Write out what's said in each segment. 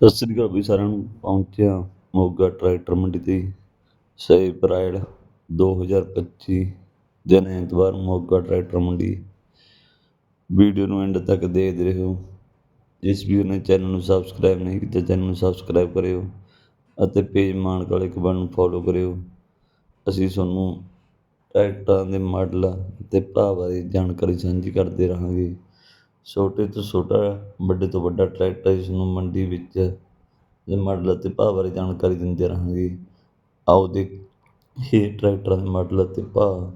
ਸਤਿ ਸ੍ਰੀ ਅਕਾਲ ਵੀ ਸਾਰਿਆਂ ਨੂੰ। ਪਹੁੰਚਿਆ ਮੋਗਾ ਟਰੈਕਟਰ ਮੰਡੀ ਤੇ। ਛੇ ਅਪ੍ਰੈਲ ਦੋ ਹਜ਼ਾਰ ਪੱਚੀ ਦਿਨ ਐਤਵਾਰ ਮੋਗਾ ਟਰੈਕਟਰ ਮੰਡੀ। ਵੀਡੀਓ ਨੂੰ ਐਂਡ ਤੱਕ ਦੇਖਦੇ ਹੋ ਜਿਸ ਵੀਰ ਨੇ ਚੈਨਲ ਨੂੰ ਸਬਸਕ੍ਰਾਈਬ ਨਹੀਂ ਕੀਤਾ, ਚੈਨਲ ਨੂੰ ਸਬਸਕ੍ਰਾਈਬ ਕਰਿਓ ਅਤੇ ਪੇਜ ਮਾਨਕ ਵਾਲੇ ਕਬਨ ਨੂੰ ਫੋਲੋ ਕਰਿਓ। ਅਸੀਂ ਤੁਹਾਨੂੰ ਟਰੈਕਟਰਾਂ ਦੇ ਮਾਡਲ ਅਤੇ ਭਾਅ ਬਾਰੇ ਜਾਣਕਾਰੀ ਸਾਂਝੀ ਕਰਦੇ ਰਹਾਂਗੇ। ਛੋਟੇ ਤੋਂ ਛੋਟਾ, ਵੱਡੇ ਤੋਂ ਵੱਡਾ ਟਰੈਕਟਰ ਜਿਸ ਨੂੰ ਮੰਡੀ ਵਿੱਚ ਦੇ ਮਾਡਲ ਅਤੇ ਭਾਅ ਬਾਰੇ ਜਾਣਕਾਰੀ ਦਿੰਦੇ ਰਹਾਂਗੇ। ਆਓ ਦੇ ਇਹ ਟਰੈਕਟਰਾਂ ਦੇ ਮਾਡਲ ਅਤੇ ਭਾਅ।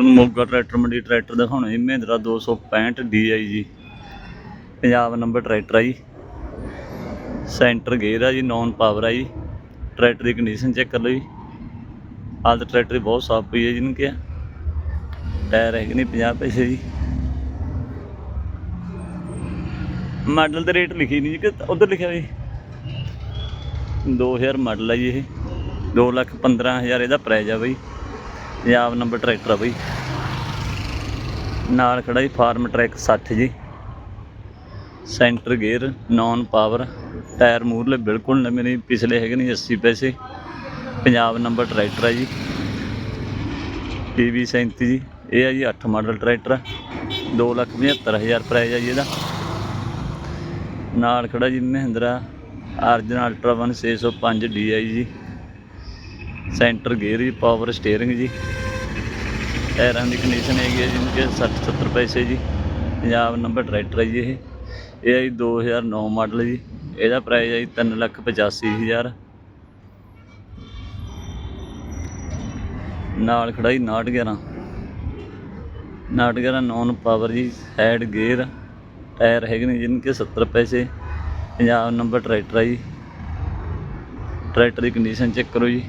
ਮੋਗਾ ਟਰੈਕਟਰ, ਮੰਡੀ ਟਰੈਕਟਰ ਦਿਖਾਉਣਾ ਜੀ, ਮਹਿੰਦਰਾ 265 DI ਜੀ। ਪੰਜਾਬ ਨੰਬਰ ਟਰੈਕਟਰ ਆ ਜੀ। ਸੈਂਟਰ ਗੇਅਰ ਆ ਜੀ, ਨੌਨ ਪਾਵਰ ਆ ਜੀ। ਟਰੈਕਟਰ ਦੀ ਕੰਡੀਸ਼ਨ ਚੈੱਕ ਕਰ ਲਓ ਜੀ। ਹਾਲਤ ਟਰੈਕਟਰ ਬਹੁਤ ਸਾਫ਼ ਪਈ ਹੈ ਜਿਹਨੂੰ ਕਿਹਾ ਟਾਇਰ ਹੈਗੇ ਨੇ 50 ਪੈਸੇ ਜੀ। ਮਾਡਲ ਤੇ ਰੇਟ ਲਿਖੀ ਨਹੀਂ ਜੀ, ਕਿ ਉਧਰ ਲਿਖਿਆ ਜੀ। 2000 ਮਾਡਲ ਆ ਜੀ ਇਹ। 2 ਲੱਖ 15000 ਇਹਦਾ ਪ੍ਰਾਈਜ਼ ਆ ਬਈ। ਪੰਜਾਬ ਨੰਬਰ ਟਰੈਕਟਰ ਆ ਬਈ। ਨਾਲ ਖੜਾ ਜੀ ਫਾਰਮ ਟਰੈਕ 60 ਜੀ। Centre gear non power tyre ਮੂਰਲੇ ਬਿਲਕੁਲ ਨਵੇਂ ਨਹੀਂ, ਪਿਛਲੇ ਹੈਗੇ ਨੇ 80 ਪੈਸੇ। ਪੰਜਾਬ ਨੰਬਰ ਟਰੈਕਟਰ ਆ ਜੀ। PV 37 ਜੀ। ਇਹ ਆ ਜੀ 8 ਮਾਡਲ ਟਰੈਕਟਰ 275000 ਪ੍ਰਾਈਜ਼ ਆ ਜੀ ਇਹਦਾ। ਨਾਲ ਖੜਾ ਜੀ ਮਹਿੰਦਰਾ ਅਰਜਨ ਅਲਟਰਾ 1 605 DI ਜੀ। ਸੈਂਟਰ ਗੇਅਰ ਜੀ ਪਾਵਰ ਸਟੀਅਰਿੰਗ ਜੀ। ਟਾਇਰਾਂ ਦੀ ਕੰਡੀਸ਼ਨ ਹੈਗੀ ਹੈ ਜਿਹਨੂੰ ਕਿ 60 70 ਪੈਸੇ ਜੀ। ਪੰਜਾਬ ਨੰਬਰ ਟਰੈਕਟਰ ਹੈ ਜੀ ਇਹ। ਇਹ ਹੈ ਜੀ 2009 ਮਾਡਲ ਜੀ। ਇਹਦਾ ਪ੍ਰਾਈਸ ਹੈ ਜੀ 3 ਲੱਖ 85000 ਨਾਲ ਖੜਾ ਜੀ 911 911 ਨੌਨ ਪਾਵਰ ਜੀ ਹੈਡ ਗੇਅਰ ਟਾਇਰ ਹੈਗੇ ਨੇ ਜਿਹਨ ਕੇ 70 ਪੈਸੇ ਪੰਜਾਬ ਨੰਬਰ ਟਰੈਕਟਰ ਹੈ ਜੀ। ਟਰੈਕਟਰ ਦੀ ਕੰਡੀਸ਼ਨ ਚੈੱਕ ਕਰੋ ਜੀ।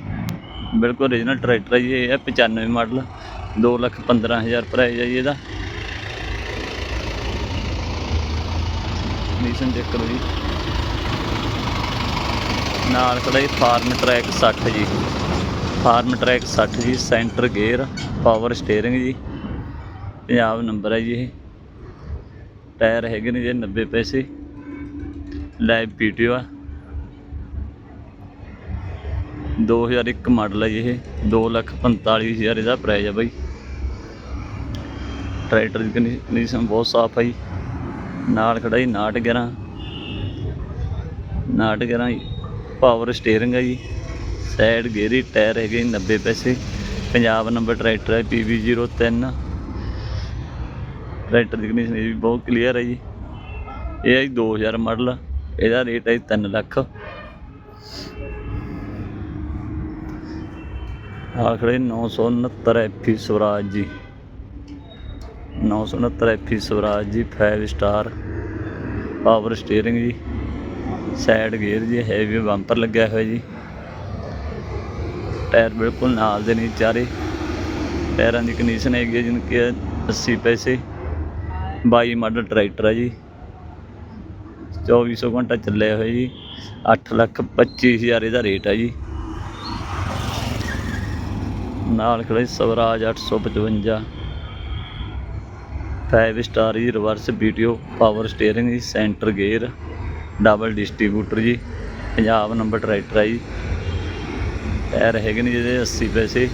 ਬਿਲਕੁਲ ਓਰੀਜਨਲ ਟਰੈਕਟਰ ਹੈ ਜੀ, ਇਹ ਹੈ 95 ਮਾਡਲ 2 ਲੱਖ 15000 ਪ੍ਰਾਈਸ ਹੈ ਜੀ ਇਹਦਾ। ਕੰਡੀਸ਼ਨ ਚੈੱਕ ਕਰੋ ਜੀ। ਨਾਲ ਖੜਾ ਜੀ ਫਾਰਮ ਟਰੈਕ 60 ਜੀ। ਫਾਰਮ ਟਰੈਕ 60 ਜੀ ਸੈਂਟਰ ਗੇਅਰ ਪਾਵਰ ਸਟੀਅਰਿੰਗ ਜੀ। ਪੰਜਾਬ ਨੰਬਰ ਹੈ ਜੀ ਇਹ। ਟਾਇਰ ਹੈਗੇ ਨੇ ਜੇ 90 ਪੈਸੇ। ਲਾਈਵ ਪੀਟੀਓ ਆ। 2001 ਮਾਡਲ ਹੈ ਜੀ ਇਹ। 2 ਲੱਖ 45000 ਇਹਦਾ ਪ੍ਰਾਈਸ ਹੈ ਬਾਈ। ਟਰੈਕਟਰ ਦੀ ਕੰਡੀਸ਼ਨ ਬਹੁਤ ਸਾਫ਼ ਹੈ ਜੀ। ਨਾਲ ਖੜਾ ਜੀ 911 911 ਪਾਵਰ ਸਟੀਅਰਿੰਗ ਹੈ ਜੀ। ਸਾਈਡ ਗੇਅਰੀ ਟਾਇਰ ਹੈਗੇ ਜੀ 90 ਪੈਸੇ। ਪੰਜਾਬ ਨੰਬਰ ਟਰੈਕਟਰ ਹੈ PV03 ਟਰੈਕਟਰ ਦੀ ਕੰਡੀਸ਼ਨ ਇਹ ਵੀ ਬਹੁਤ ਕਲੀਅਰ ਹੈ ਜੀ। ਇਹ ਹੈ ਜੀ 2000 ਮਾਡਲ ਇਹਦਾ ਰੇਟ ਹੈ 3 ਲੱਖ। ਨਾਲ ਖੜੇ 969 ਐਫੀ ਸਵਰਾਜ ਜੀ। 969 ਐਫੀ ਸਵਰਾਜ ਜੀ 5 ਸਟਾਰ ਪਾਵਰ ਸਟੀਅਰਿੰਗ ਜੀ। ਸਾਈਡ ਗੇਅਰ ਜੀ ਹੈਵੀ ਬੰਪਰ ਲੱਗਿਆ ਹੋਇਆ ਜੀ। ਟਾਇਰ ਬਿਲਕੁਲ ਨਾਲ ਦੇ ਨਹੀਂ ਚਾਰੇ। ਟਾਇਰਾਂ ਦੀ ਕੰਡੀਸ਼ਨ ਹੈਗੀ ਹੈ ਜਿਹਨੂੰ ਕਿ 80 ਪੈਸੇ। 22 ਮਾਡਲ ਟਰੈਕਟਰ ਆ ਜੀ। 2400 ਘੰਟਾ ਚੱਲਿਆ ਹੋਇਆ ਜੀ। 8 ਲੱਖ 25000 ਇਹਦਾ ਰੇਟ ਆ ਜੀ। ਨਾਲ ਖੜਾ ਜੀ ਸਵਰਾਜ 855 5 ਸਟਾਰ ਜੀ ਰਿਵਰਸ ਵੀਡੀਓ ਪਾਵਰ ਸਟੀਅਰਿੰਗ ਜੀ ਸੈਂਟਰ ਗੇਅਰ ਡਬਲ ਡਿਸਟ੍ਰੀਬਿਊਟਰ ਜੀ। ਪੰਜਾਬ ਨੰਬਰ ਟਰੈਕਟਰ ਆ ਜੀ। ਟਾਇਰ ਹੈਗੇ ਨੇ ਜਿਹਦੇ 80 ਪੈਸੇ।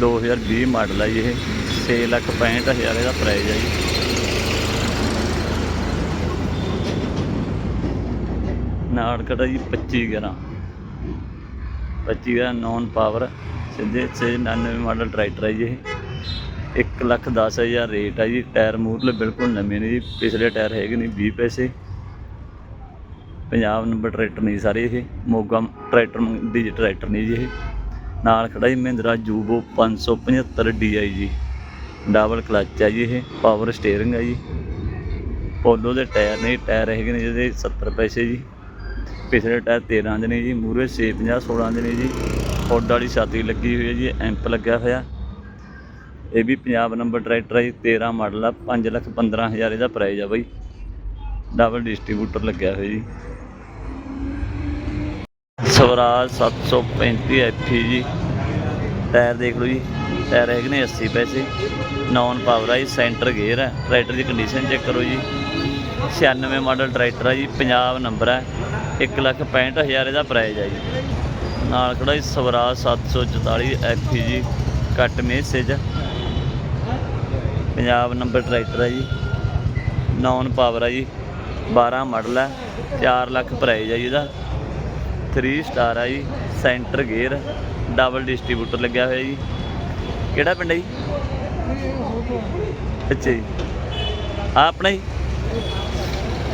2020 ਮਾਡਲ ਆ ਜੀ ਇਹ। 6 ਲੱਖ 65000 ਇਹਦਾ ਪ੍ਰਾਈਸ ਹੈ ਜੀ। ਨਾਲ ਖੜਾ ਜੀ 25 11 25 11 ਨੌਨ ਪਾਵਰ ਸਿੱਧੇ 699 ਮਾਡਲ ਟਰੈਕਟਰ ਹੈ ਜੀ ਇਹ। 1 ਲੱਖ 10000 ਰੇਟ ਹੈ ਜੀ ਟਾਇਰ ਮੂਰਲੇ ਬਿਲਕੁਲ ਨਵੇਂ ਨੇ ਜੀ, ਪਿਛਲੇ ਟਾਇਰ ਹੈਗੇ ਨੇ 20 ਪੈਸੇ। ਪੰਜਾਬ ਨੰਬਰ ਟਰੈਕਟਰ ਨਹੀਂ ਸਾਰੇ ਇਹ, ਮੋਗਾ ਟਰੈਕਟਰ ਦੀ ਟਰੈਕਟਰ ਨਹੀਂ ਜੀ ਇਹ। ਨਾਲ ਖੜਾ ਜੀ ਮਹਿੰਦਰਾ ਜੂਬੋ 575 DI ਜੀ ਡਬਲ ਕਲਚ ਹੈ ਜੀ ਇਹ ਪਾਵਰ ਸਟੀਅਰਿੰਗ ਹੈ ਜੀ। ਪੋਲੋ ਦੇ ਟਾਇਰ ਨੇ ਟਾਇਰ ਹੈਗੇ ਨੇ ਜਿਹਦੇ 70 ਪੈਸੇ ਜੀ। ਪਿਛਲੇ ਟਾਇਰ 13 ਦੇ ਨੇ ਜੀ ਮੂਰੇ 650 16 ਦੇ ਨੇ ਜੀ। ਹੁੱਡ ਵਾਲੀ ਛਾਤੀ ਲੱਗੀ ਹੋਈ ਹੈ ਜੀ, ਐਂਪ ਲੱਗਿਆ ਹੋਇਆ। ਇਹ ਵੀ ਪੰਜਾਬ ਨੰਬਰ ਟਰੈਕਟਰ ਹੈ ਜੀ 13 ਮਾਡਲ ਆ 5 ਲੱਖ 15000 ਇਹਦਾ ਪ੍ਰਾਈਜ਼ ਆ ਬਾਈ। ਡਬਲ ਡਿਸਟ੍ਰੀਬਿਊਟਰ ਲੱਗਿਆ ਹੋਇਆ ਜੀ। ਸਵਰਾਜ 735 ਐਫੀ ਜੀ। ਟਾਇਰ ਦੇਖ ਲਓ ਜੀ, ਟਾਇਰ ਹੈਗੇ ਨੇ 80 ਪੈਸੇ। ਨੌਨ ਪਾਵਰ ਆ ਜੀ ਸੈਂਟਰ ਗੇਅਰ ਹੈ ਟਰੈਕਟਰ ਦੀ ਕੰਡੀਸ਼ਨ ਚੈੱਕ ਕਰੋ ਜੀ। 96 ਮਾਡਲ ਟਰੈਕਟਰ ਆ ਜੀ ਪੰਜਾਬ ਨੰਬਰ ਹੈ 165000 ਇਹਦਾ ਪ੍ਰਾਈਜ਼ ਆ ਜੀ। ਨਾਲ ਖੜਾ ਜੀ ਸਵਰਾਜ 744 ਐਫ ਜੀ ਕੱਟ ਮੈਸੇਜ ਪੰਜਾਬ ਨੰਬਰ ਟਰੈਕਟਰ ਹੈ ਜੀ। ਨੌਨ ਪਾਵਰ ਆ ਜੀ 12 ਮਾਡਲ ਹੈ 4 ਲੱਖ ਪ੍ਰਾਈਜ਼ ਆ ਜੀ ਇਹਦਾ। 3 ਸਟਾਰ ਆ ਜੀ ਸੈਂਟਰ ਗੇਅਰ ਡਬਲ ਡਿਸਟ੍ਰੀਬਿਊਟਰ ਲੱਗਿਆ ਹੋਇਆ ਜੀ। ਕਿਹੜਾ ਪਿੰਡ ਹੈ ਜੀ? ਅੱਛਾ ਜੀ। ਆ ਆਪਣਾ ਜੀ।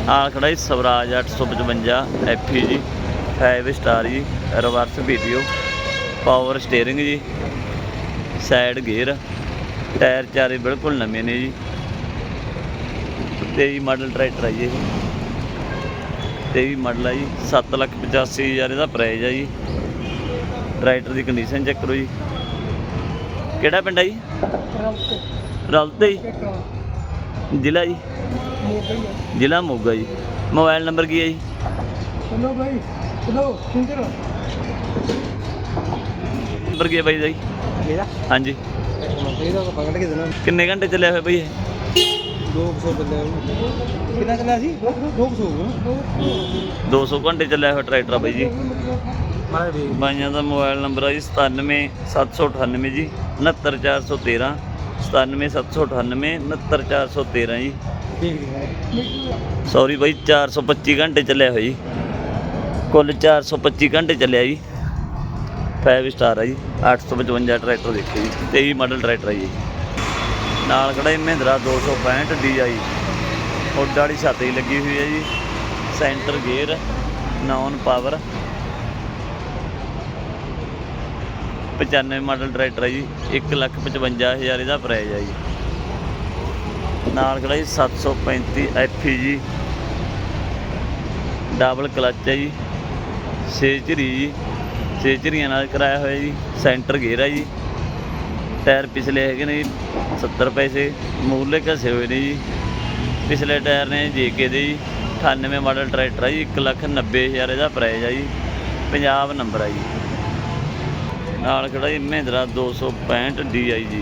ਆ ਖੜਾ ਜੀ ਸਵਰਾਜ 855 ਐਫ ਜੀ 5 ਸਟਾਰ ਜੀ ਰਿਵਰਸ ਵੀਡੀਓ ਪਾਵਰ ਸਟੀਅਰਿੰਗ ਜੀ ਸਾਈਡ ਗੇਅਰ ਟਾਇਰ ਚਾਰੇ ਬਿਲਕੁਲ ਨਵੇਂ ਨੇ ਜੀ। 23 ਮਾਡਲ ਟਰੈਕਟਰ ਹੈ ਜੀ ਇਹ। 23 ਮਾਡਲ ਹੈ ਜੀ 785000 ਇਹਦਾ ਪ੍ਰਾਈਸ ਹੈ ਜੀ। ਟਰੈਕਟਰ ਦੀ ਕੰਡੀਸ਼ਨ ਚੈੱਕ ਕਰੋ ਜੀ। ਕਿਹੜਾ ਪਿੰਡ ਹੈ ਜੀ? ਰਲਤੇ। ਜੀ। ਜ਼ਿਲ੍ਹਾ ਜੀ? ਜ਼ਿਲ੍ਹਾ ਮੋਗਾ ਜੀ। ਮੋਬਾਈਲ ਨੰਬਰ ਕੀ ਹੈ ਜੀ? ਚਲੋ ਭਾਈ ਚਲੋ ਸਿੰਦਰ ਨੰਬਰ ਕੀ ਹੈ ਬਾਈ ਦਾ ਜੀ? ਮੇਰਾ? ਹਾਂਜੀ। ਇਹਦਾ ਕੋ ਪਕੜ ਕੇ ਦੇਣਾ। ਕਿੰਨੇ ਘੰਟੇ ਚੱਲਿਆ ਹੋਇਆ ਬਾਈ ਇਹ? 200 ਬੰਦੇ ਕਿੰਨਾ ਚੱਲਿਆ ਸੀ? 200 200 ਘੰਟੇ ਚੱਲਿਆ ਹੋਇਆ ਟਰੈਕਟਰ ਬਾਈ ਜੀ। ਬਾਈਆਂ ਦਾ ਮੋਬਾਈਲ ਨੰਬਰ ਆ ਜੀ 97798 ਜੀ 69413 97798 69413 ਜੀ। ਦੇਖ ਸੌਰੀ ਬਾਈ 425 ਘੰਟੇ ਚੱਲਿਆ ਹੋਇਆ ਜੀ। ਕੁੱਲ 425 ਘੰਟੇ ਚੱਲਿਆ ਜੀ। 5 ਸਟਾਰ ਆ ਜੀ। 855 ਟਰੈਕਟਰ ਦੇਖਿਓ ਜੀ। 23 ਮਾਡਲ ਟਰੈਕਟਰ ਆ ਜੀ। ਨਾਲ ਖੜਾ ਜੀ ਮਹਿੰਦਰਾ 265 DI ਹੁੱਡ ਵਾਲੀ ਛੱਤ ਹੀ ਲੱਗੀ ਹੋਈ ਹੈ ਜੀ। Centre gear non power 95 model tractor ਹੈ ਜੀ 155000 ਇਹਦਾ ਪ੍ਰਾਈਸ ਹੈ ਜੀ। ਨਾਲ ਖੜਾ ਜੀ 735 ਐਫੀ ਜੀ ਡਬਲ ਕਲਚ ਹੈ ਜੀ। ਸੇਚਰੀ ਜੀ। ਸੇਚਰੀਆਂ ਨਾਲ ਕਰਾਇਆ ਹੋਇਆ ਜੀ ਸੈਂਟਰ ਗੇਅਰ ਹੈ ਜੀ। ਟਾਇਰ ਪਿਛਲੇ ਹੈਗੇ ਨੇ ਜੀ 70 ਪੈਸੇ। ਮੂਰਲੇ ਘਸੇ ਹੋਏ ਨੇ ਜੀ। ਪਿਛਲੇ ਟਾਇਰ ਨੇ ਜੇਕੇ ਦੇ ਜੀ 98 ਮਾਡਲ ਟਰੈਕਟਰ ਹੈ ਜੀ 190000 ਇਹਦਾ ਪ੍ਰਾਈਸ ਹੈ ਜੀ। ਪੰਜਾਬ ਨੰਬਰ ਹੈ ਜੀ। ਨਾਲ ਖੜਾ ਜੀ ਮਹਿੰਦਰਾ 265 DI ਜੀ।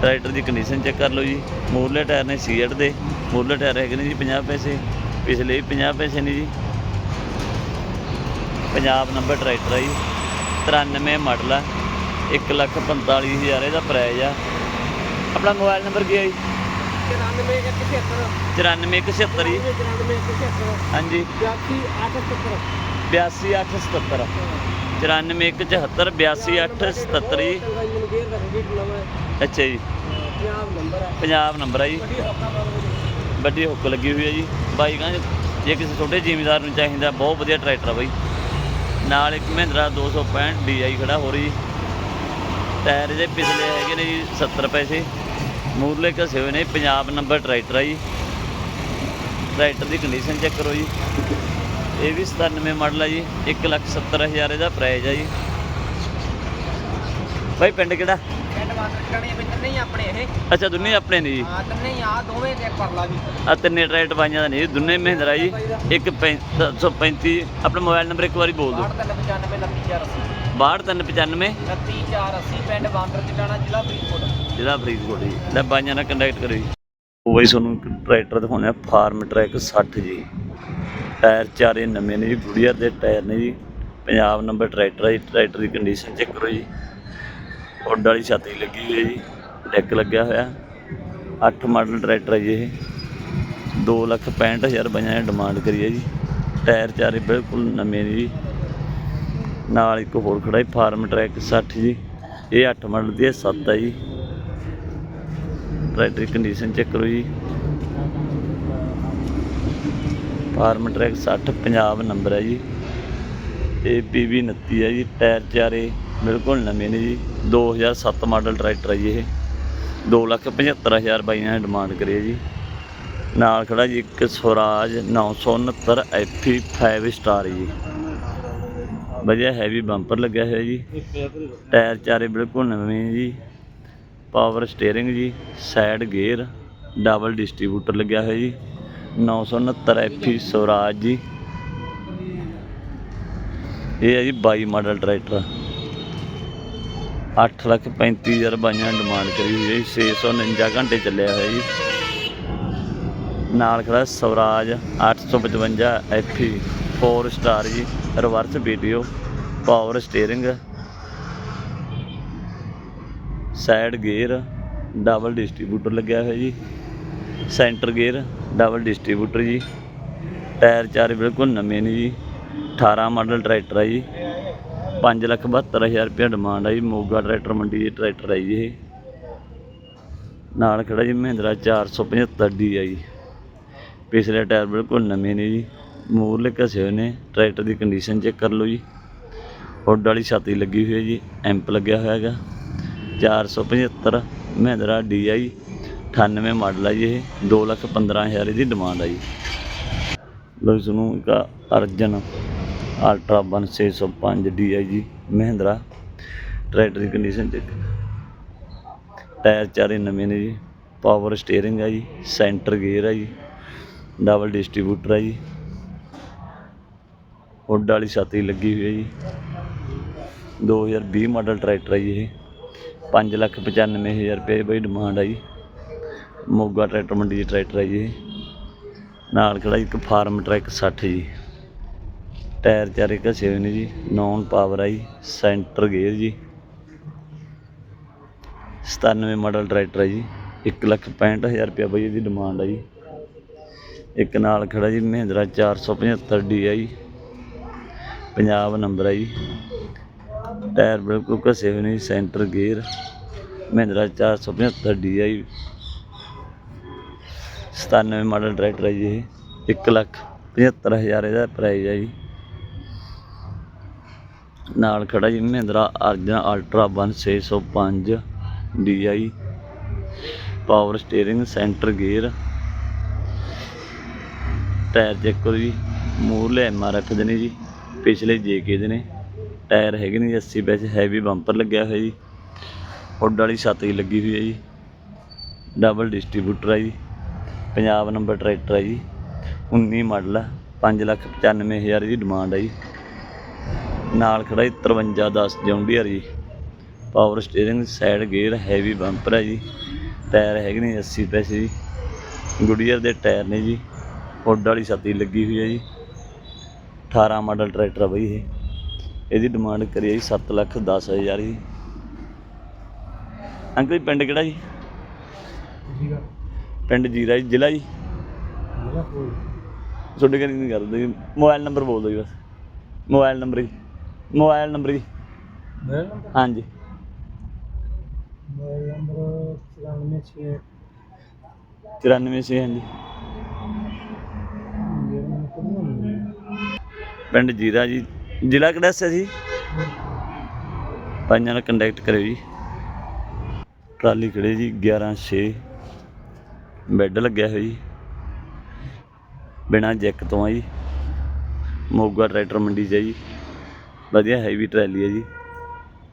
ਟਰੈਕਟਰ ਦੀ ਕੰਡੀਸ਼ਨ ਚੈੱਕ ਕਰ ਲਓ ਜੀ। ਮੂਰਲੇ ਟਾਇਰ ਨੇ ਸੀਐਟ ਦੇ। ਮੂਰਲੇ ਟਾਇਰ ਹੈਗੇ ਨੇ ਜੀ 50 ਪੈਸੇ। ਪਿਛਲੇ ਵੀ 50 ਪੈਸੇ ਨੇ ਜੀ। ਪੰਜਾਬ ਨੰਬਰ ਟਰੈਕਟਰ ਹੈ ਜੀ। 93 ਮਾਡਲ ਹੈ 145000 ਇਹਦਾ ਪ੍ਰਾਈਸ ਆ। ਆਪਣਾ ਮੋਬਾਈਲ ਨੰਬਰ ਕੀ ਹੈ ਜੀ? 94 176 94176 ਜੀ। 94 176 ਹਾਂਜੀ। 82 82877 94174 82877 ਜੀ ਮੈਨੂੰ ਗੇਰ ਦਾ ਅੱਛਾ ਜੀ। ਪੰਜਾਬ ਨੰਬਰ ਹੈ ਜੀ। ਵੱਡੀ ਹੁੱਕ ਲੱਗੀ ਹੋਈ ਹੈ ਜੀ। ਬਾਈ ਕਹਿੰਦੇ ਜੇ ਕਿਸੇ ਛੋਟੇ ਜ਼ਿਮੀਦਾਰ ਨੂੰ ਚਾਹੀਦਾ, ਬਹੁਤ ਵਧੀਆ ਟਰੈਕਟਰ ਆ ਬਾਈ। ਨਾਲ ਇੱਕ ਮਹਿੰਦਰਾ 265 DI ਖੜਾ ਹੋ ਰਹੀ। ਟਾਇਰ ਇਹਦੇ ਪਿਛਲੇ ਹੈਗੇ ਨੇ ਜੀ 70 ਪੈਸੇ। ਮੂਰਲੇ ਘਸੇ ਹੋਏ ਨੇ, ਪੰਜਾਬ ਨੰਬਰ ਟਰੈਕਟਰ ਆ ਜੀ। ਟਰੈਕਟਰ ਦੀ ਕੰਡੀਸ਼ਨ ਚੈੱਕ ਕਰੋ ਜੀ। ਇਹ ਵੀ 97 ਮਾਡਲ ਆ ਜੀ 170000 ਇਹਦਾ ਪ੍ਰਾਈਸ ਆ ਜੀ। ਬਾਈ ਪਿੰਡ ਕਿਹੜਾ? ਪਿੰਡ ਵਾਟਰ ਟਾਣੇ ਵਿੱਚ ਨਹੀਂ ਆਪਣੇ ਇਹ। ਅੱਛਾ ਦੁਨੀਆ ਆਪਣੇ ਨੇ ਜੀ। ਹਾਂ ਤੇ ਨਹੀਂ ਆ ਦੋਵੇਂ ਤੇ ਪਰਲਾ ਵੀ ਆ ਤਿੰਨੇ ਟਰੈਕਟਰ ਬਾਈਆਂ ਦਾ ਨਹੀਂ ਦੁੰਨੇ ਮਹਿੰਦਰਾ ਜੀ। ਇੱਕ 735 ਆਪਣਾ ਮੋਬਾਈਲ ਨੰਬਰ ਇੱਕ ਵਾਰੀ ਬੋਲ ਦਿਓ। 6395 62395 39480 ਪਿੰਡ ਬਾਂਦਰ ਚਟਾਣਾ ਜ਼ਿਲ੍ਹਾ ਫਰੀਦਕੋਟ। ਜ਼ਿਲ੍ਹਾ ਫਰੀਦਕੋਟ ਜੀ। ਲੈ ਬਾਈਆਂ ਨਾਲ ਕੰਟੈਕਟ ਕਰੋ ਜੀ। ਉਹ ਬਈ ਤੁਹਾਨੂੰ ਟਰੈਕਟਰ ਦਿਖਾਉਂਦੇ ਆ ਫਾਰਮ ਟਰੈਕ 60 ਜੀ। ਟਾਇਰ ਚਾਰੇ ਨਵੇਂ ਨੇ ਜੀ, ਗੁੜੀਆ ਦੇ ਟਾਇਰ ਨੇ ਜੀ। ਪੰਜਾਬ ਨੰਬਰ ਟਰੈਕਟਰ ਹੈ ਜੀ, ਟਰੈਕਟਰ ਦੀ ਕੰਡੀਸ਼ਨ ਚੈੱਕ ਕਰੋ ਜੀ। ਉੱਡ ਵਾਲੀ ਛਾਤੀ ਲੱਗੀ ਹੋਈ ਹੈ ਜੀ ਡੈਕ ਲੱਗਿਆ ਹੋਇਆ। 8 ਮਾਡਲ ਟਰੈਕਟਰ ਹੈ ਜੀ ਇਹ। 2 ਲੱਖ 65000 ਬਾਈਆਂ ਨੇ ਡਿਮਾਂਡ ਕਰੀ ਹੈ ਜੀ। ਟਾਇਰ ਚਾਰੇ ਬਿਲਕੁਲ ਨਵੇਂ ਨੇ ਜੀ। ਨਾਲ ਇੱਕ ਹੋਰ ਖੜਾ ਹੈ ਫਾਰਮ ਟਰੈਕ 60 ਜੀ। ਇਹ 8 ਮਾਡਲ ਦੀ ਹੈ 7 ਹੈ ਜੀ। ਟਰੈਕਟਰ ਕੰਡੀਸ਼ਨ ਚੈੱਕ ਕਰੋ ਜੀ। ਫਾਰਮ ਟਰੈਕ 60 ਪੰਜਾਬ ਨੰਬਰ ਹੈ ਜੀ। ਇਹ PV 29 ਹੈ ਜੀ, ਟਾਇਰ ਚਾਰੇ ਬਿਲਕੁਲ ਨਵੇਂ ਨੇ ਜੀ। 2007 ਮਾਡਲ ਟਰੈਕਟਰ ਹੈ ਜੀ ਇਹ। 275000 ਬਾਈਆਂ ਨੇ ਡਿਮਾਂਡ ਕਰੀ ਹੈ ਜੀ। ਨਾਲ ਖੜਾ ਜੀ ਇੱਕ ਸਵਰਾਜ 969 ਐਫੀ 5 ਸਟਾਰ ਜੀ। ਵਧੀਆ ਹੈਵੀ ਬੰਪਰ ਲੱਗਿਆ ਹੋਇਆ ਜੀ। ਟਾਇਰ ਚਾਰੇ ਬਿਲਕੁਲ ਨਵੇਂ ਜੀ। ਪਾਵਰ ਸਟੀਅਰਿੰਗ ਜੀ ਸਾਈਡ ਗੇਅਰ ਡਬਲ ਡਿਸਟ੍ਰੀਬਿਊਟਰ ਲੱਗਿਆ ਹੋਇਆ ਜੀ। 969 ਐਫੀ ਸਵਰਾਜ ਜੀ। ਇਹ ਹੈ ਜੀ 22 ਮਾਡਲ ਟਰੈਕਟਰ। 8 ਲੱਖ 35000 ਬਾਈਆਂ ਡਿਮਾਂਡ ਕਰੀ ਹੋਈ ਹੈ ਜੀ 649 ਘੰਟੇ ਚੱਲਿਆ ਹੋਇਆ ਜੀ। ਨਾਲ ਖੜਾ ਸਵਰਾਜ 855 ਐਫੀ 4 ਸਟਾਰ ਜੀ reverse video power steering side gear double distributor ਲੱਗਿਆ ਹੋਇਆ ਜੀ। ਸੈਂਟਰ ਗੇਅਰ ਡਬਲ ਡਿਸਟ੍ਰੀਬਿਊਟਰ ਜੀ। ਟਾਇਰ ਚਾਰੇ ਬਿਲਕੁਲ ਨਵੇਂ ਨੇ ਜੀ। 18 ਮਾਡਲ ਟਰੈਕਟਰ ਹੈ ਜੀ। 572000 ਰੁਪਏ ਡਿਮਾਂਡ ਹੈ ਜੀ। ਮੋਗਾ ਟਰੈਕਟਰ ਮੰਡੀ ਦੇ ਟਰੈਕਟਰ ਹੈ ਜੀ ਇਹ। ਨਾਲ ਖੜਾ ਜੀ ਮਹਿੰਦਰਾ 475 ਡੀ ਹੈ ਜੀ। ਪਿਛਲੇ ਟਾਇਰ ਬਿਲਕੁਲ ਨਵੇਂ ਨੇ ਜੀ। ਮੂਰਲੇ ਘਸੇ ਹੋਏ ਨੇ। ਟਰੈਕਟਰ ਦੀ ਕੰਡੀਸ਼ਨ ਚੈੱਕ ਕਰ ਲਓ ਜੀ। ਹੁੱਡ ਵਾਲੀ ਛਾਤੀ ਲੱਗੀ ਹੋਈ ਹੈ ਜੀ। ਐਂਪ ਲੱਗਿਆ ਹੋਇਆ ਹੈਗਾ। 475 ਮਹਿੰਦਰਾ ਡੀ ਆਈ 98 ਮਾਡਲ ਆ ਜੀ ਇਹ 2 ਲੱਖ 15000 ਇਹਦੀ ਡਿਮਾਂਡ ਹੈ ਜੀ। ਲੋ ਇਸ ਨੂੰ ਇੱਕ ਅਰਜਨ ਅਲਟਰਾ 1605 ਡੀ ਆਈ ਜੀ ਮਹਿੰਦਰਾ, ਟਰੈਕਟਰ ਦੀ ਕੰਡੀਸ਼ਨ ਚੈੱਕ ਟਾਇਰ ਚਾਰੇ ਨਵੇਂ ਨੇ ਜੀ ਪਾਵਰ ਸਟੀਅਰਿੰਗ ਆ ਜੀ ਸੈਂਟਰ ਗੇਅਰ ਆ ਜੀ ਡਬਲ ਡਿਸਟ੍ਰੀਬਿਊਟਰ ਆ ਜੀ। ਹੁੱਡ ਵਾਲੀ ਛਾਤੀ ਲੱਗੀ ਹੋਈ ਹੈ ਜੀ। 2020 ਮਾਡਲ ਟਰੈਕਟਰ ਹੈ ਜੀ ਇਹ। 5 ਲੱਖ 95000 ਰੁਪਏ ਬਈ ਡਿਮਾਂਡ ਆ ਜੀ। ਮੋਗਾ ਟਰੈਕਟਰ ਮੰਡੀ ਦੀ ਟਰੈਕਟਰ ਹੈ ਜੀ ਇਹ। ਨਾਲ ਖੜਾ ਇੱਕ ਫਾਰਮ ਟਰੈਕ 60 ਜੀ। ਟਾਇਰ ਚਾਰੇ ਘਸੇ ਹੋਏ ਨੇ ਜੀ। ਨੌਨ ਪਾਵਰ ਹੈ ਜੀ ਸੈਂਟਰ ਗੇਅਰ ਜੀ। 97 ਮਾਡਲ ਟਰੈਕਟਰ ਹੈ ਜੀ। 1 ਲੱਖ 65000 ਰੁਪਏ ਬਈ ਇਹਦੀ ਡਿਮਾਂਡ ਹੈ ਜੀ। ਇੱਕ ਨਾਲ ਖੜਾ ਜੀ ਮਹਿੰਦਰਾ 475 ਡੀ ਹੈ ਜੀ ਪੰਜਾਬ ਨੰਬਰ ਆ ਜੀ। ਟਾਇਰ ਬਿਲਕੁਲ ਘਸੇ ਹੋਏ ਨੇ ਜੀ, ਸੈਂਟਰ ਗੇਅਰ। ਮਹਿੰਦਰਾ 475 ਡੀ ਹੈ ਜੀ 97 ਮਾਡਲ ਟਰੈਕਟਰ ਹੈ ਜੀ ਇਹ 1 ਲੱਖ 75000 ਇਹਦਾ ਪ੍ਰਾਈਸ ਹੈ ਜੀ। ਨਾਲ ਖੜਾ ਜੀ Mahindra Arjun ultra 1605 DI power steering centre gear tyre check ਕਰੋ ਜੀ ਮੂਰਲੇ ਐਮਆਰਐਫ ਦੇ ਨੇ ਜੀ, ਪਿਛਲੇ ਜੇਕੇ ਦੇ ਨੇ। ਟਾਇਰ ਹੈਗੇ ਨੇ ਜੀ 80 ਪੈਸੇ ਹੈਵੀ ਬੰਪਰ ਲੱਗਿਆ ਹੋਇਆ ਜੀ। ਹੁੱਡ ਵਾਲੀ ਛਾਤੀ ਲੱਗੀ ਹੋਈ ਹੈ ਜੀ। ਡਬਲ ਡਿਸਟ੍ਰੀਬਿਊਟਰ ਹੈ ਜੀ। ਪੰਜਾਬ ਨੰਬਰ ਟਰੈਕਟਰ ਹੈ ਜੀ। 19 ਮਾਡਲ ਹੈ 5 ਲੱਖ 95000 ਦੀ ਡਿਮਾਂਡ ਹੈ ਜੀ। ਨਾਲ ਖੜਾ ਜੀ 5310 ਜੌਂਡੀਅਰ ਜੀ। Power steering side gear heavy bumper ਹੈ ਜੀ। ਟਾਇਰ ਹੈਗੇ ਨੇ 80 ਪੈਸੇ ਜੀ। ਗੁਡੀਅਰ ਦੇ ਟਾਇਰ ਨੇ ਜੀ। ਹੁੱਡ ਵਾਲੀ ਛਾਤੀ ਲੱਗੀ ਹੋਈ ਹੈ ਜੀ। 18 ਮਾਡਲ ਟਰੈਕਟਰ ਬਈ ਇਹ। ਇਹਦੀ ਡਿਮਾਂਡ ਕਰੀ ਹੈ ਜੀ 7 ਲੱਖ 10000 ਜੀ। ਅੰਕਲ ਜੀ ਪਿੰਡ ਕਿਹੜਾ ਜੀ? ਪਿੰਡ ਜੀਰਾ ਜੀ ਜ਼ਿਲ੍ਹਾ ਜੀ। ਤੁਹਾਡੇ ਘਰ ਨਹੀਂ ਕਰਦੇ ਜੀ। ਮੋਬਾਈਲ ਨੰਬਰ ਬੋਲ ਦਿਓ ਜੀ ਬਸ। ਮੋਬਾਈਲ ਨੰਬਰ ਜੀ। ਮੋਬਾਈਲ ਨੰਬਰ ਜੀ। ਨੰਬਰ? ਹਾਂਜੀ। ਮੇਰਾ ਨੰਬਰ 94 94 ਛੇ ਹਾਂਜੀ। ਪਿੰਡ ਜੀਰਾ ਜੀ। ਜ਼ਿਲ੍ਹਾ ਕਿਹੜਾ ਸੀ? ਜੀ ਭਾਈਆਂ ਨਾਲ ਕੰਟੈਕਟ ਕਰਿਓ ਜੀ। ਟਰਾਲੀ ਖੜੇ ਜੀ 11 6 ਬੈੱਡ ਲੱਗਿਆ ਹੋਇਆ ਜੀ। ਬਿਨਾ ਜੈਕ ਤੋਂ ਆ ਜੀ। ਮੋਗਾ ਟਰੈਕਟਰ ਮੰਡੀ 'ਚ ਹੈ ਜੀ। ਵਧੀਆ ਹੈਵੀ ਟਰਾਲੀ ਹੈ ਜੀ।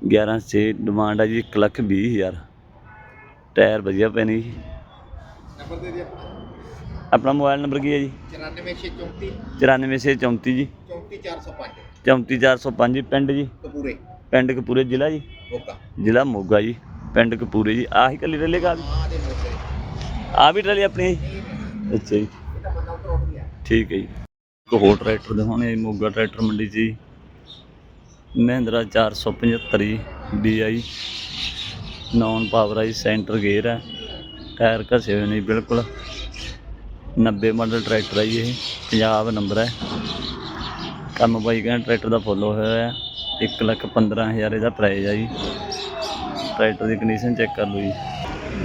11 6 ਡਿਮਾਂਡ ਹੈ ਜੀ 1 ਲੱਖ 20 ਹਜ਼ਾਰ। ਟਾਇਰ ਵਧੀਆ ਨੇ ਜੀ। ਨੰਬਰ ਦੇ ਦੇ ਆਪਣਾ। ਮੋਬਾਈਲ ਨੰਬਰ ਕੀ ਹੈ ਜੀ? 94634 94634 ਜੀ। 34405 34405 ਜੀ ਪਿੰਡ ਜੀ। ਕਪੂਰੇ। ਪਿੰਡ ਕਪੂਰੇ ਜ਼ਿਲ੍ਹਾ ਜੀ। ਮੋਗਾ। ਜ਼ਿਲ੍ਹਾ ਮੋਗਾ ਜੀ। ਪਿੰਡ ਕਪੂਰੇ ਜੀ। ਆਹੀ ਕੱਲੀ ਰਲੇ ਕਾ ਆ ਦੇ ਮੋਗੇ ਆ ਵੀ ਟਰਾਲੀ ਆਪਣੀ? ਅੱਛਾ ਜੀ। ਠੀਕ ਹੈ ਜੀ। ਇੱਕ ਹੋਰ ਟਰੈਕਟਰ ਦਿਖਾਉਣੇ ਮੋਗਾ ਟਰੈਕਟਰ ਮੰਡੀ ਜੀ। ਮਹਿੰਦਰਾ 475 ਜੀ DI ਨੌਨ ਪਾਵਰ ਆਈ ਸੈਂਟਰ ਗੇਅਰ ਹੈ। ਟਾਇਰ ਘਸੇ ਹੋਏ ਨੇ ਜੀ, ਬਿਲਕੁਲ। 90 ਮਾਡਲ ਟਰੈਕਟਰ ਹੈ ਜੀ ਇਹ ਪੰਜਾਬ ਨੰਬਰ ਹੈ। ਕੰਮ ਬਾਈ ਕਹਿੰਦਾ ਟਰੈਕਟਰ ਦਾ ਫੁੱਲ ਹੋਇਆ ਹੈ। 1 ਲੱਖ 15000 ਇਹਦਾ ਪ੍ਰਾਈਜ਼ ਹੈ ਜੀ। ਟਰੈਕਟਰ ਦੀ ਕੰਡੀਸ਼ਨ ਚੈੱਕ ਕਰ ਲਓ ਜੀ।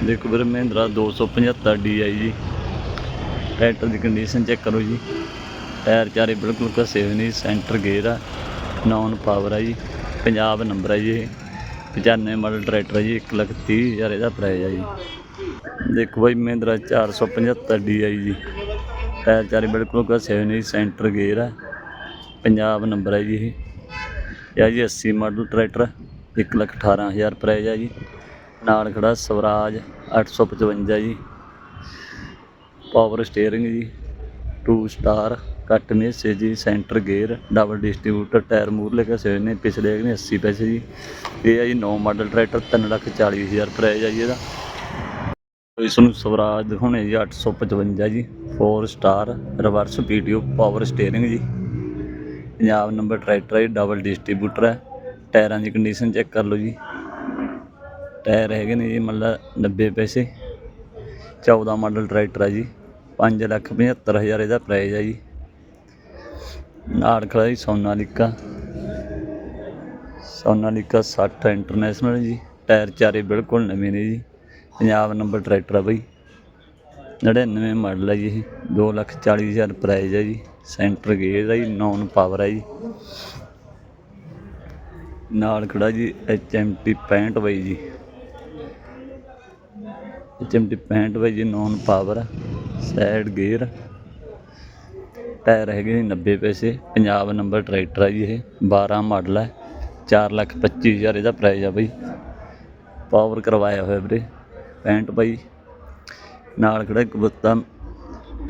ਦੇਖੋ ਵੀਰ ਮਹਿੰਦਰਾ 275 DI ਜੀ। ਟਰੈਕਟਰ ਦੀ ਕੰਡੀਸ਼ਨ ਚੈੱਕ ਕਰੋ ਜੀ। ਟਾਇਰ ਚਾਰੇ ਬਿਲਕੁਲ ਘਸੇ ਹੋਏ ਨੇ, ਸੈਂਟਰ ਗੇਅਰ ਆ ਨੌਨ ਪਾਵਰ ਆ ਜੀ ਪੰਜਾਬ ਨੰਬਰ ਹੈ ਜੀ ਇਹ। 95 ਮਾਡਲ ਟਰੈਕਟਰ ਹੈ ਜੀ 1 ਲੱਖ 30 ਹਜ਼ਾਰ ਇਹਦਾ ਪ੍ਰਾਈਸ ਹੈ ਜੀ। ਦੇਖੋ ਬਾਈ ਮਹਿੰਦਰਾ 475 DI ਜੀ। ਟਾਇਰ ਚਾਰੇ ਬਿਲਕੁਲ ਘਸੇ ਹੋਏ ਨੇ, ਸੈਂਟਰ ਗੇਅਰ ਆ ਪੰਜਾਬ ਨੰਬਰ ਹੈ ਜੀ ਇਹ। ਇਹ ਜੀ 80 ਮਾਡਲ ਟਰੈਕਟਰ 1 ਲੱਖ 18 ਹਜ਼ਾਰ ਪ੍ਰਾਈਸ ਹੈ ਜੀ। ਨਾਲ ਖੜਾ ਸਵਰਾਜ 855 ਜੀ। ਪਾਵਰ ਸਟੀਅਰਿੰਗ ਜੀ। 2 ਸਟਾਰ ਕੱਟ ਮੇਸੇ ਜੀ centre gear double distributor tyre ਮੂਰਲੇ ਘਸੇ ਹੋਏ ਨੇ, ਪਿਛਲੇ ਹੈਗੇ ਨੇ 80 ਪੈਸੇ ਜੀ। ਇਹ ਆ ਜੀ 9 ਮਾਡਲ ਟਰੈਕਟਰ 3 ਲੱਖ 40 ਹਜ਼ਾਰ ਪ੍ਰਾਈਸ ਹੈ ਜੀ ਇਹਦਾ। ਇਸ ਨੂੰ ਸਵਰਾਜ ਦਿਖਾਉਣੇ ਜੀ 855 ਜੀ। 4 star reverse PTO power steering ਜੀ। ਪੰਜਾਬ ਨੰਬਰ ਟਰੈਕਟਰ ਹੈ ਡਬਲ ਡਿਸਟ੍ਰੀਬਿਊਟਰ ਹੈ ਟਾਇਰਾਂ ਦੀ ਕੰਡੀਸ਼ਨ ਚੈੱਕ ਕਰ ਲਓ ਜੀ। ਟਾਇਰ ਹੈਗੇ ਨੇ ਜੀ ਮਤਲਬ 90 ਪੈਸੇ। 14 ਮਾਡਲ ਟਰੈਕਟਰ ਆ ਜੀ 5 ਲੱਖ 75 ਹਜ਼ਾਰ ਇਹਦਾ ਪ੍ਰਾਈਜ਼ ਹੈ ਜੀ। ਨਾਲ ਖੜਾ ਜੀ, ਸੋਨਾਲੀਕਾ। ਸੋਨਾਲੀਕਾ 60 ਇੰਟਰਨੈਸ਼ਨਲ ਜੀ, ਟਾਇਰ ਚਾਰੇ ਬਿਲਕੁਲ ਨਵੇਂ ਨੇ ਜੀ। ਪੰਜਾਬ ਨੰਬਰ ਟਰੈਕਟਰ ਆ ਬਈ। 99 ਮਾਡਲ ਹੈ ਜੀ ਇਹ 2 ਲੱਖ 40 ਹਜ਼ਾਰ ਪ੍ਰਾਈਜ਼ ਹੈ ਜੀ। ਸੈਂਟਰ ਗੇਅਰ ਹੈ ਜੀ, ਨੌਨ ਪਾਵਰ ਹੈ ਜੀ। ਨਾਲ ਖੜਾ ਜੀ ਐਚ ਐਮ ਟੀ 65 ਬਾਈ ਜੀ। ਐਚ ਐਮ ਟੀ 65 ਬਾਈ ਜੀ non power side gear tyre ਹੈਗੇ ਜੀ 90 ਪੈਸੇ, ਪੰਜਾਬ ਨੰਬਰ ਟਰੈਕਟਰ ਆ ਜੀ ਇਹ 12 ਮਾਡਲ ਹੈ 4 ਲੱਖ 25 ਹਜ਼ਾਰ ਇਹਦਾ ਪ੍ਰਾਈਸ ਆ ਬਾਈ। ਪਾਵਰ ਕਰਵਾਇਆ ਹੋਇਆ ਵੀਰੇ 65 ਬਾਈ, ਨਾਲ ਖੜਾ ਕਬੱਤਾ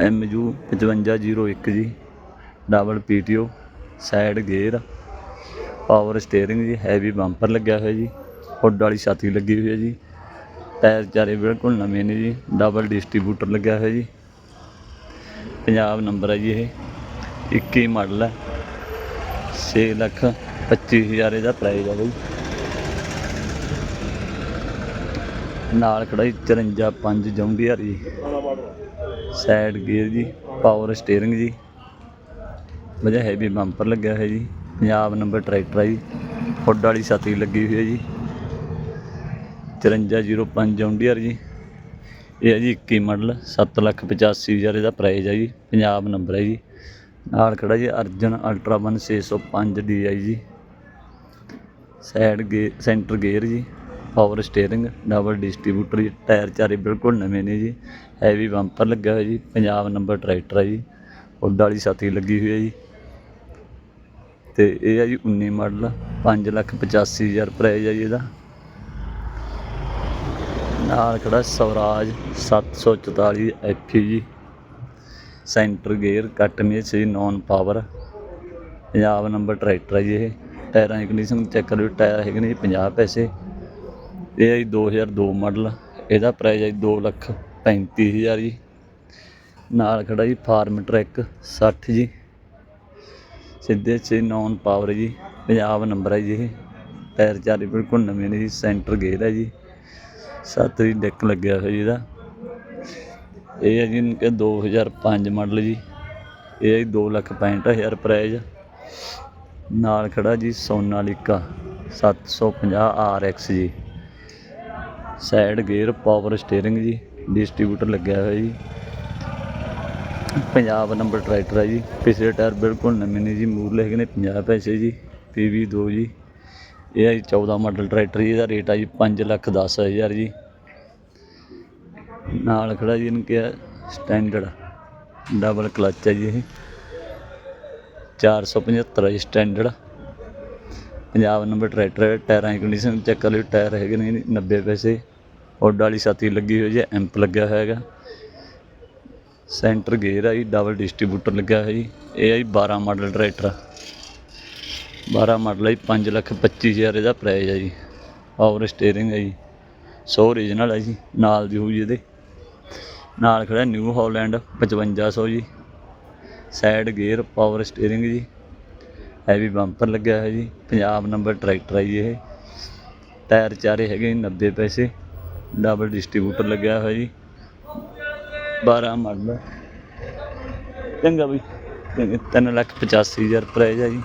ਐਮ ਯੂ 5501 ਜੀ double PTO side gear power steering ਜੀ ਹੈਵੀ ਬੰਪਰ ਲੱਗਿਆ ਹੋਇਆ ਜੀ ਹੁੱਡ ਵਾਲੀ ਛਾਤੀ ਲੱਗੀ ਹੋਈ ਹੈ ਜੀ। ਟਾਇਰ ਚਾਰੇ ਬਿਲਕੁਲ ਨਵੇਂ ਨੇ ਜੀ ਡਬਲ ਡਿਸਟ੍ਰੀਬਿਊਟਰ ਲੱਗਿਆ ਹੋਇਆ ਜੀ। ਪੰਜਾਬ ਨੰਬਰ ਹੈ ਜੀ ਇਹ 21 ਮਾਡਲ ਹੈ। 6 ਲੱਖ 25 ਹਜ਼ਾਰ ਇਹਦਾ ਪ੍ਰਾਈਸ ਹੈ ਬਈ ਨਾਲ ਖੜਾ ਜੀ 54 5 ਜੌਂਡੀਆਰ ਜੀ ਸਾਈਡ ਗੇਅਰ ਜੀ ਪਾਵਰ ਸਟੀਅਰਿੰਗ ਜੀ। ਵਜਾ ਹੈਵੀ ਬੰਪਰ ਲੱਗਿਆ ਹੋਇਆ ਜੀ। ਪੰਜਾਬ ਨੰਬਰ ਟਰੈਕਟਰ ਹੈ ਜੀ। ਹੁੱਡ ਵਾਲੀ ਛਾਤੀ ਲੱਗੀ ਹੋਈ ਹੈ ਜੀ। 5405 ਜੌਂਡੀਆਰ ਜੀ। ਇਹ ਹੈ ਜੀ 21 ਮਾਡਲ 7 ਲੱਖ 85 ਹਜ਼ਾਰ ਇਹਦਾ ਪ੍ਰਾਈਸ ਹੈ ਜੀ, ਪੰਜਾਬ ਨੰਬਰ ਹੈ ਜੀ। ਨਾਲ ਖੜਾ ਜੀ ਅਰਜਨ ਅਲਟਰਾ 1 605 DI ਜੀ। ਸਾਈਡ ਗੇ ਸੈਂਟਰ ਗੇਅਰ ਜੀ ਪਾਵਰ ਸਟੀਅਰਿੰਗ ਡਬਲ ਡਿਸਟ੍ਰੀਬਿਊਟਰ ਜੀ ਟਾਇਰ ਚਾਰੇ ਬਿਲਕੁਲ ਨਵੇਂ ਨੇ ਜੀ। ਹੈਵੀ ਬੰਪਰ ਲੱਗਿਆ ਹੋਇਆ ਜੀ, ਪੰਜਾਬ ਨੰਬਰ ਟਰੈਕਟਰ ਹੈ ਜੀ। ਹੁੱਡ ਵਾਲੀ ਸਾਥੀ ਲੱਗੀ ਹੋਈ ਹੈ ਜੀ। ਤੇ ਇਹ ਹੈ ਜੀ 19 ਮਾਡਲ 5 ਲੱਖ 85 ਹਜ਼ਾਰ ਪ੍ਰਾਈਸ ਹੈ ਜੀ ਇਹਦਾ। ਨਾਲ ਖੜਾ ਸਵਰਾਜ 744 ਐਫ ਜੀ। ਸੈਂਟਰ ਗੇਅਰ ਕੱਟ ਮੇਚ ਜੀ non power. Punjab number tractor ਹੈ ਜੀ ਇਹ। ਟਾਇਰਾਂ ਦੀ ਕੰਡੀਸ਼ਨ ਚੈੱਕ ਕਰੋ ਟਾਇਰ ਹੈਗੇ ਨੇ ਜੀ 50 ਪੈਸੇ। ਇਹ ਹੈ ਜੀ 2002 ਮਾਡਲ ਇਹਦਾ ਪ੍ਰਾਈਸ ਹੈ ਜੀ 2 ਲੱਖ 35 ਹਜ਼ਾਰ ਜੀ। ਨਾਲ ਖੜਾ ਜੀ ਫਾਰਮ ਟਰੈਕ 60 ਜੀ। ਸਿੱਧੇ ਚ ਨੌਨ ਪਾਵਰ ਜੀ। ਪੰਜਾਬ ਨੰਬਰ ਹੈ ਜੀ ਇਹ। ਟਾਇਰ ਚਾਰੇ ਬਿਲਕੁਲ ਨਵੇਂ ਨੇ ਜੀ। ਸੈਂਟਰ ਗੇਅਰ ਹੈ ਜੀ। ਸੱਤ ਦੀ ਡੈਕ ਲੱਗਿਆ ਹੋਇਆ ਜੀ ਇਹਦਾ। ਇਹ ਹੈ ਜੀ ਕਿ 2005 ਮਾਡਲ ਜੀ। ਇਹ ਹੈ ਜੀ 2 ਲੱਖ 65 ਹਜ਼ਾਰ ਪ੍ਰਾਈਜ਼ ਨਾਲ ਖੜਾ ਜੀ ਸੋਨਾਲੀਕਾ 750 RX ਜੀ। ਸਾਈਡ ਗੇਅਰ ਪਾਵਰ ਸਟੀਅਰਿੰਗ ਜੀ। ਡਿਸਟ੍ਰੀਬਿਊਟਰ ਲੱਗਿਆ ਹੋਇਆ ਜੀ। ਪੰਜਾਬ ਨੰਬਰ ਟਰੈਕਟਰ ਹੈ ਜੀ। ਪਿਛਲੇ ਟਾਇਰ ਬਿਲਕੁਲ ਨਵੇਂ ਨੇ ਜੀ। ਮੂਰਲੇ ਹੈਗੇ ਨੇ 50 ਪੈਸੇ ਜੀ। ਪੀਵੀ 2 ਜੀ। ਇਹ ਹੈ ਜੀ 14 ਮਾਡਲ ਟਰੈਕਟਰ ਜੀ, ਇਹਦਾ ਰੇਟ ਆ ਜੀ 5 ਲੱਖ 10 ਹਜ਼ਾਰ ਜੀ। ਨਾਲ ਖੜਾ ਜੀ ਇਹਨੂੰ ਕਿਹਾ ਸਟੈਂਡਰਡ ਡਬਲ ਕਲਚ ਹੈ ਜੀ ਇਹ। 475 ਸਟੈਂਡਰਡ ਪੰਜਾਬ ਨੰਬਰ ਟਰੈਕਟਰ ਹੈ ਟਾਇਰਾਂ ਦੀ ਕੰਡੀਸ਼ਨ ਚੈੱਕ ਕਰ ਲਿਓ, ਟਾਇਰ ਹੈਗੇ ਨੇ ਜੀ 90 ਪੈਸੇ। ਹੁੱਡ ਵਾਲੀ ਛਾਤੀ ਲੱਗੀ ਹੋਈ ਹੈ ਐਂਪ ਲੱਗਿਆ ਹੋਇਆ ਹੈਗਾ। ਸੈਂਟਰ ਗੇਅਰ ਆ ਜੀ ਡਬਲ ਡਿਸਟ੍ਰੀਬਿਊਟਰ ਲੱਗਿਆ ਹੋਇਆ ਜੀ। ਇਹ ਆ ਜੀ 12 ਮਾਡਲ ਟਰੈਕਟਰ 12 ਮਾਡਲ ਹੈ ਜੀ 5 ਲੱਖ 25 ਹਜ਼ਾਰ ਇਹਦਾ ਪ੍ਰਾਈਸ ਹੈ ਜੀ। ਪਾਵਰ ਸਟੀਅਰਿੰਗ ਹੈ ਜੀ। ਸੋ ਓਰੀਜਨਲ ਹੈ ਜੀ। ਨਾਲ ਦੀ ਹੋਊ ਜੀ ਇਹਦੇ। ਨਾਲ ਖੜਾ ਨਿਊ ਹਾਲੈਂਡ 5500 ਜੀ। ਸਾਈਡ ਗੇਅਰ ਪਾਵਰ ਸਟੀਅਰਿੰਗ ਜੀ। ਹੈਵੀ ਬੰਪਰ ਲੱਗਿਆ ਹੋਇਆ ਜੀ। ਪੰਜਾਬ ਨੰਬਰ ਟਰੈਕਟਰ ਹੈ ਜੀ ਇਹ। ਟਾਇਰ ਚਾਰੇ ਹੈਗੇ ਜੀ 90 ਪੈਸੇ। ਡਬਲ ਡਿਸਟ੍ਰੀਬਿਊਟਰ ਲੱਗਿਆ ਹੋਇਆ ਜੀ। 12 ਮਾਡਲ ਚੰਗਾ ਬਈ। ਤਿੰਨ ਲੱਖ 85 ਹਜ਼ਾਰ ਪ੍ਰਾਈਜ਼ ਹੈ ਜੀ।